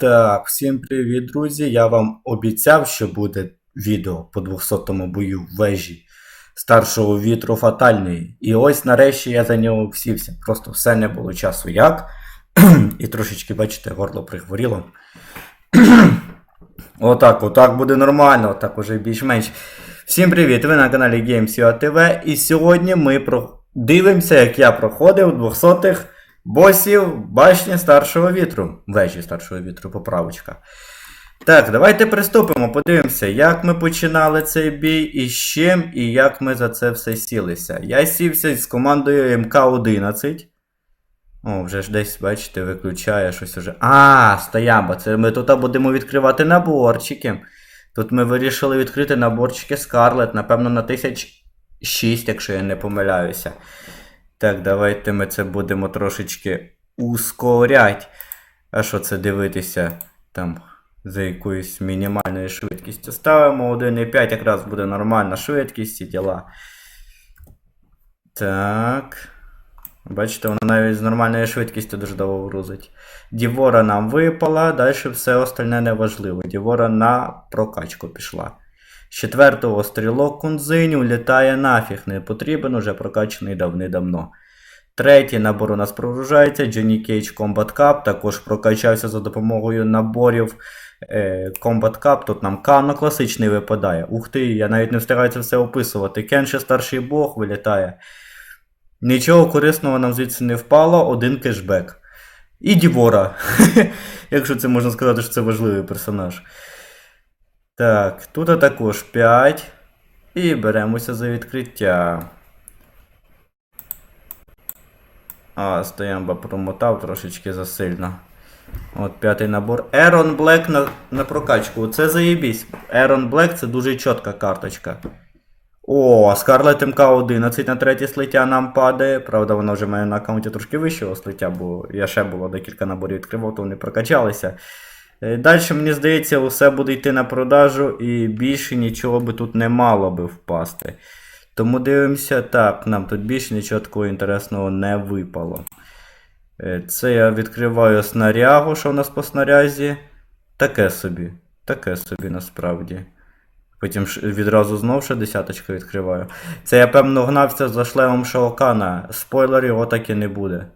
Так, всім привіт, друзі. Я вам обіцяв, що буде відео по 200-му бою в вежі старшого вітру фатальної. І ось нарешті я за нього всівся. Просто все не було часу як. І трошечки, бачите, горло прихворіло. Отак, отак буде нормально, отак уже більш-менш. Всім привіт! Ви на каналі GameSio TV. І сьогодні ми про... дивимося, як я проходив 200-х босів башні старшого вітру. Вежі старшого вітру, поправочка. Так, давайте приступимо, подивимося, як ми починали цей бій, і з чим, і як ми за це все сілися. Я сівся з командою МК-11. О, вже ж десь, бачите, виключає щось уже. А, стоямба, це ми тут будемо відкривати наборчики. Тут ми вирішили відкрити наборчики Scarlet, напевно, на 1006, якщо я не помиляюся. Так, давайте ми це будемо трошечки ускорять. А що це дивитися там за якоюсь мінімальною швидкістю? Ставимо 1,5, якраз буде нормальна швидкість і діла. Так. Бачите, вона навіть з нормальною швидкістю дуже довго грузить. Дівора нам випала, далі все остальне не важливо. Дівора на прокачку пішла. З четвертого стрілок кунзиню літає нафіг, не потрібен, уже прокачаний давни-давно. Третій набор у нас прогружається. Johnny Cage Combat Cup також прокачався за допомогою наборів е, Combat Cup. Тут нам Кано класичний випадає. Ух ти, я навіть не встигаю це все описувати. Кенші старший бог вилітає. Нічого корисного нам звідси не впало, один кешбек. І Дівора. Якщо це можна сказати, що це важливий персонаж. Так, тут також 5. І беремося за відкриття. А, стоямба промотав трошечки засильно. От п'ятий набор. Ерон Блек на, на прокачку. Це заєбісь. Ерон Блек це дуже чітка карточка. О, Scarlet МК-11 на третє слиття нам падає. Правда, вона вже має на аккаунті трошки вищого слиття, бо я ще було декілька наборів відкривав, то вони прокачалися. Далі, мені здається, усе буде йти на продажу і більше нічого би тут не мало би впасти. Тому дивимося, так, нам тут більше нічого такого інтересного не випало. Е, Це я відкриваю снарягу, що у нас по снарязі. Таке собі. Таке собі насправді. Потім відразу знов ще десяточку відкриваю. Це я певно гнався за шлемом Шаокана. Спойлер його так і не буде.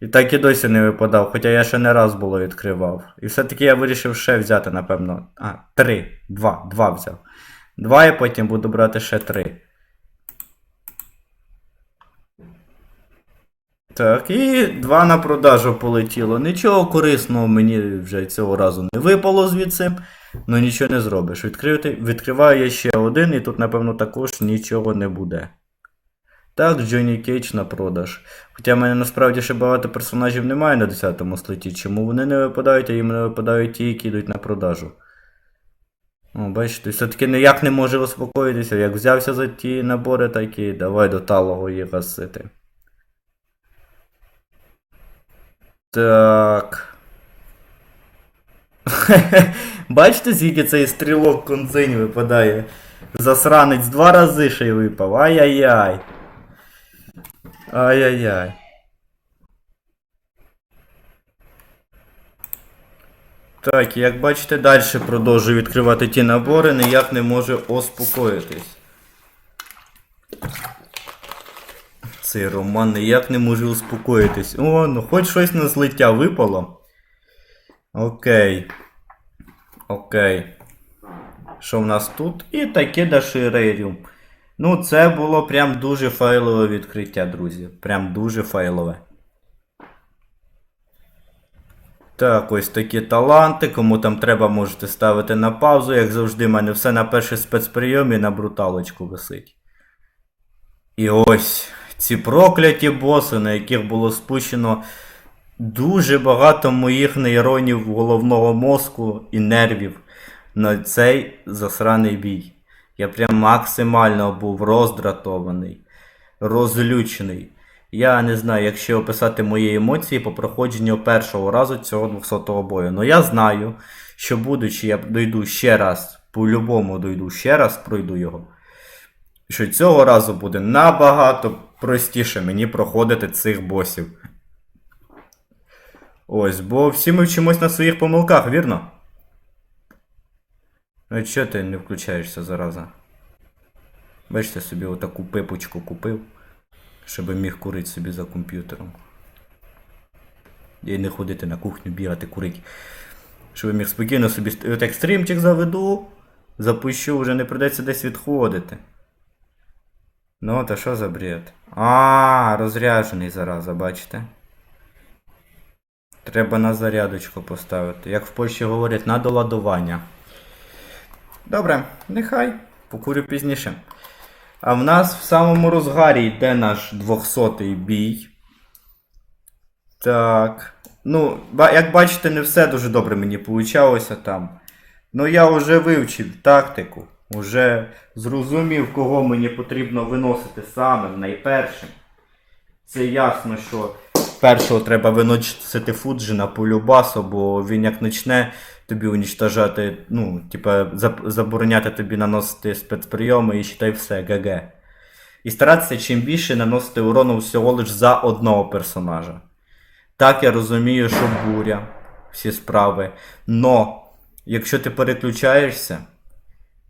І так і досі не випадав, хоча я ще не раз було відкривав. І все-таки я вирішив ще взяти, напевно. А, три. Два. Два взяв. Два і потім буду брати ще три. Так, і два на продажу полетіло. Нічого корисного мені вже цього разу не випало звідси. Ну нічого не зробиш. Відкрити, відкриваю я ще один, і тут, напевно, також нічого не буде. Так, Джонні Кейдж на продаж. Хоча в мене насправді ще багато персонажів немає на 10 слоті. Чому вони не випадають, а їм не випадають ті, які йдуть на продажу. О, бачите, все-таки ніяк не може успокоїтися. Як взявся за ті набори, так і давай до талого їх гасити. Так. Бачите, скільки цей стрілок конзинь випадає? Засранець два рази ще й випав. Ай-яй-яй. Ай-яй-яй. Так, як бачите, далі продовжую відкривати ті набори, ніяк не можу успокоїтись. Цей роман ніяк не може успокоїтись. О, ну хоч щось на злиття випало. Окей. Окей. Що в нас тут? І таке даширеріум. Ну, це було прям дуже файлове відкриття, друзі. Прям дуже файлове. Так, ось такі таланти. Кому там треба, можете ставити на паузу. Як завжди, в мене все на перший спецприйом і на бруталочку висить. І ось ці прокляті боси, на яких було спущено дуже багато моїх нейронів головного мозку і нервів на цей засраний бій. Я прям максимально був роздратований, розлючений. Я не знаю, як ще описати мої емоції по проходженню першого разу цього 200-го бою. Ну я знаю, що будучи, я дойду ще раз, по-любому дойду ще раз, пройду його. Що цього разу буде набагато простіше мені проходити цих босів. Ось, бо всі ми вчимось на своїх помилках, вірно? Ну чого ти не включаєшся зараза? Бачите, собі отаку пипочку купив, щоб міг курити собі за комп'ютером. І не ходити на кухню, бігати, курити. Щоб міг спокійно собі от як стрімчик заведу, запущу, вже не придеться десь відходити. Ну, та що за бред? А, розряджений зараза, бачите? Треба на зарядочку поставити. Як в Польщі говорять, на доладування. Добре, нехай. Покурю пізніше. А в нас в самому розгарі йде наш 200-й бій. Так. Ну, як бачите, не все дуже добре мені получалося там. Ну, я вже вивчив тактику. Уже зрозумів, кого мені потрібно виносити самим найпершим. Це ясно, що першого треба виносити Фуджина по любасу, бо він як почне тобі унічтожати, ну, типа, забороняти тобі наносити спецприйоми і считай все, ГГ. І старатися чим більше наносити урону всього лиш за одного персонажа. Так я розумію, що буря, всі справи. Но, якщо ти переключаєшся,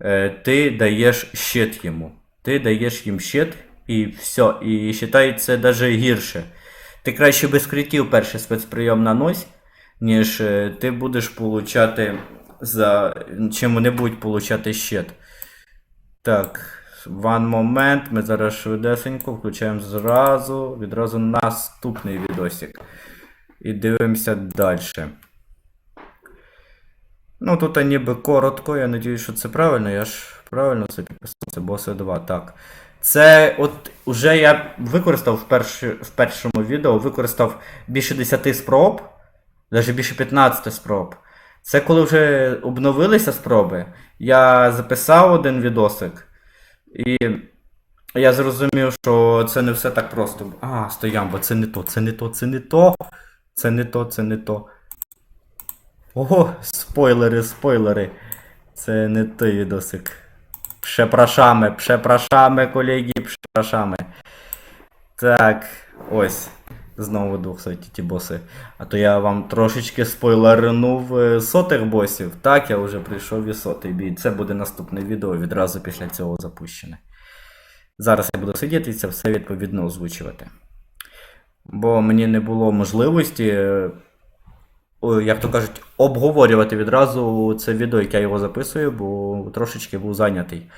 е, ти даєш щит йому. Ти даєш їм щит і все. І вважаю, це навіть гірше. Ти краще без критів перший спецприйом нанось, ніж е, ти будеш получати за. чим вони будуть получати щит. Так, one момент. Ми зараз швидесенько включаємо зразу, відразу наступний відосик. І дивимося далі. Ну, тут ніби коротко, я надію, що це правильно. Я ж правильно це підписав. Це боси 2. Так. Це от уже я використав в, перші, в першому відео, використав більше 10 спроб, навіть більше 15 спроб. Це коли вже обновилися спроби, я записав один відосик, і я зрозумів, що це не все так просто. А, стоям, бо це не то, це не то, це не то. Це не то, це не то. Ого, спойлери, спойлери. Це не той відосик. Прzepraszamy, przepraszamy, колеги, przepraszamy. Так, ось. Знову 200 ті боси. А то я вам трошечки спойлернув е, сотих босів. Так, я вже прийшов і сотий бій. Це буде наступне відео відразу після цього запущене. Зараз я буду сидіти і це все відповідно озвучувати. Бо мені не було можливості, е, як то кажуть, обговорювати відразу це відео, яке я його записую, бо трошечки був зайнятий.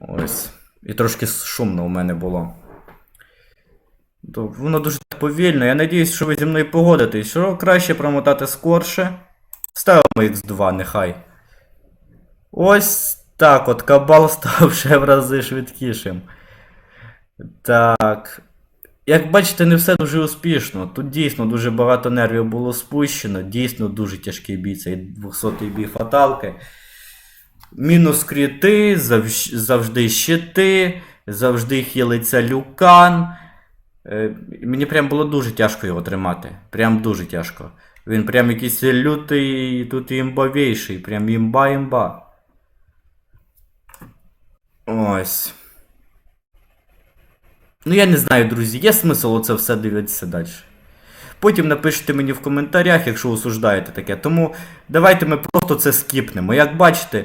Ось. І трошки шумно у мене було. Воно дуже повільно. Я надіюсь, що ви зі мною погодитесь, що краще промотати скорше. Ставимо X2, нехай. Ось так от кабал став ще в рази швидкішим. Так. Як бачите, не все дуже успішно. Тут дійсно дуже багато нервів було спущено. Дійсно дуже тяжкий бій, цей 200-й бій фаталки. Мінус кріти, завж- завжди щити, завжди хилиться люкан. Е, Мені прям було дуже тяжко його тримати. Прям дуже тяжко. Він прям якийсь лютий, тут імбовіший, прям імба-імба. Ось. Ну я не знаю, друзі, є смисл оце все дивитися далі. Потім напишіть мені в коментарях, якщо осуждаєте таке. Тому давайте ми просто це скіпнемо. Як бачите,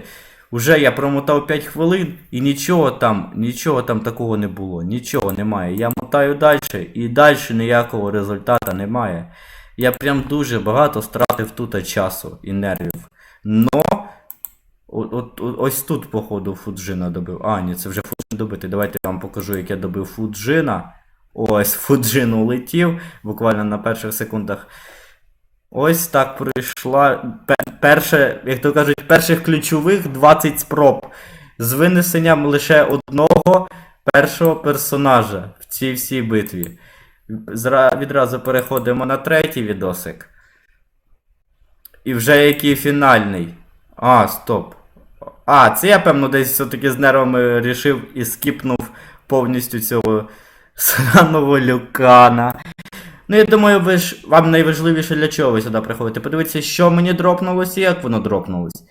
вже я промотав 5 хвилин і нічого там, нічого там такого не було. Нічого немає. Я мотаю далі і далі ніякого результату немає. Я прям дуже багато стратив тут часу і нервів. Но От, от, ось тут, походу, Фуджина добив. А, ні, це вже Фуджин добитий. Давайте я вам покажу, як я добив Фуджина. Ось Фуджин улетів, буквально на перших секундах. Ось так пройшла. Перше, як то кажуть, перших ключових 20 спроб. З винесенням лише одного першого персонажа в цій всій битві. Зра... Відразу переходимо на третій відосик. І вже який фінальний. А, стоп. А, це я, певно, десь все-таки з нервами рішив і скіпнув повністю цього сраного люкана. Ну, я думаю, ви ж вам найважливіше для чого ви сюди приходите. Подивіться, що мені дропнулося і як воно дропнулось.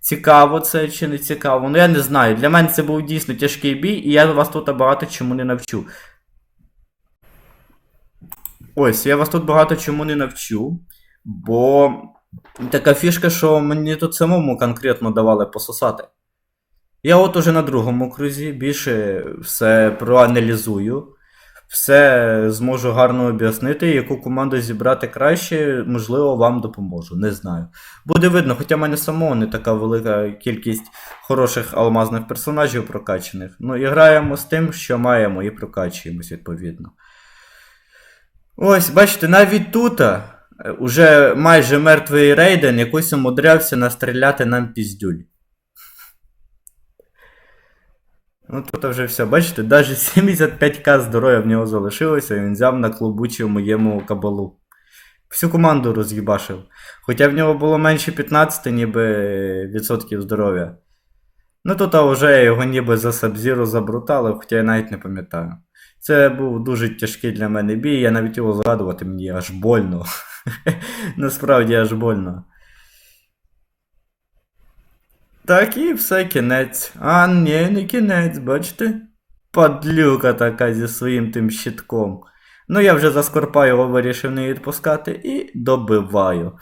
Цікаво це чи не цікаво. Ну я не знаю. Для мене це був дійсно тяжкий бій, і я вас тут багато чому не навчу. ось, я вас тут багато чому не навчу, бо така фішка, що мені тут самому конкретно давали пососати. Я от уже на другому крузі більше все проаналізую, все зможу гарно об'яснити, яку команду зібрати краще, можливо, вам допоможу. Не знаю. Буде видно, хоча в мене самого не така велика кількість хороших алмазних персонажів прокачаних. Ну, і граємо з тим, що маємо, і прокачуємось відповідно. Ось, бачите, навіть тут е, уже майже мертвий рейден якось умудрявся настріляти нам піздюль. Ну тут вже все, бачите, навіть 75к здоров'я в нього залишилося, і він взяв на наклобучив моєму кабалу. Всю команду роз'їбашив. Хоча в нього було менше 15 ніби відсотків здоров'я. Ну тут вже його ніби за Сабзіру забрутали, хоча я навіть не пам'ятаю. Це був дуже тяжкий для мене бій, я навіть його згадувати мені аж больно. Насправді аж больно. Так і все кінець. А, ні, не кінець, бачите? Падлюка така зі своїм тим щитком. Ну, я вже за скорпа його вирішив не відпускати і добиваю.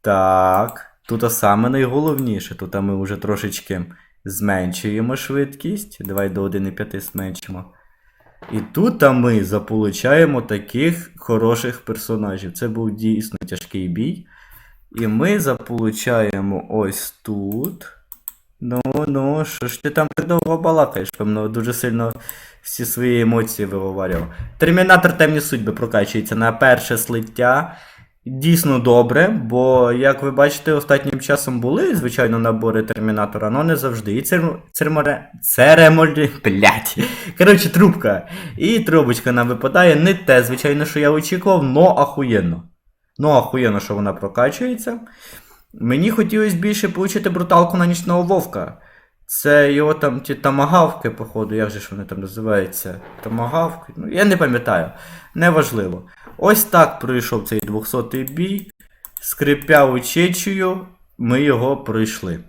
Так, тут саме найголовніше. Тут ми вже трошечки зменшуємо швидкість. Давай до 1,5 зменшимо. І тут ми заполучаємо таких хороших персонажів. Це був дійсно тяжкий бій. І ми заполучаємо ось тут. Ну, ну, що ж ти там довго балакаєш? Певно, дуже сильно всі свої емоції виговарював. Термінатор темні судьби прокачується на перше слиття. Дійсно добре, бо, як ви бачите, останнім часом були, звичайно, набори термінатора, але не завжди. І цермо... церморе... церемолі... Блять. Коротше, трубка. І трубочка нам випадає. Не те, звичайно, що я очікував, но ахуєнно. Ну, ахуєнно, що вона прокачується. Мені хотілося більше отримати бруталку на нічного вовка. Це його там ті тамагавки, походу, як же ж вони там називаються? Тамагавки? Ну, я не пам'ятаю. Неважливо. Ось так пройшов цей 200-й бій. Скрипя учечею, ми його пройшли.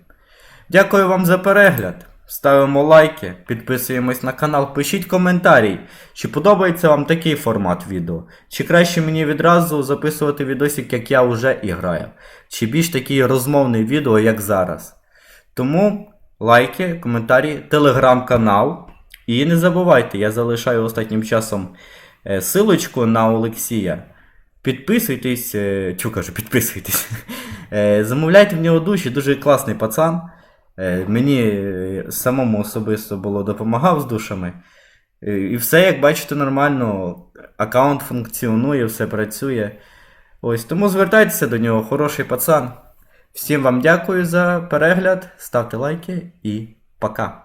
Дякую вам за перегляд. Ставимо лайки, підписуємось на канал, пишіть коментарі, чи подобається вам такий формат відео, чи краще мені відразу записувати відосик, як я вже і граю, чи більш такий розмовний відео, як зараз. Тому лайки, коментарі, телеграм-канал. І не забувайте, я залишаю останнім часом е, силочку на Олексія. Підписуйтесь, е, чу кажу, підписуйтесь. Е, Замовляйте в нього душі, дуже класний пацан. Е, Мені е, самому особисто було допомагав з душами. І все, як бачите, нормально. Аккаунт функціонує, все працює. Ось тому звертайтеся до нього, хороший пацан. Всім вам дякую за перегляд, ставте лайки і пока.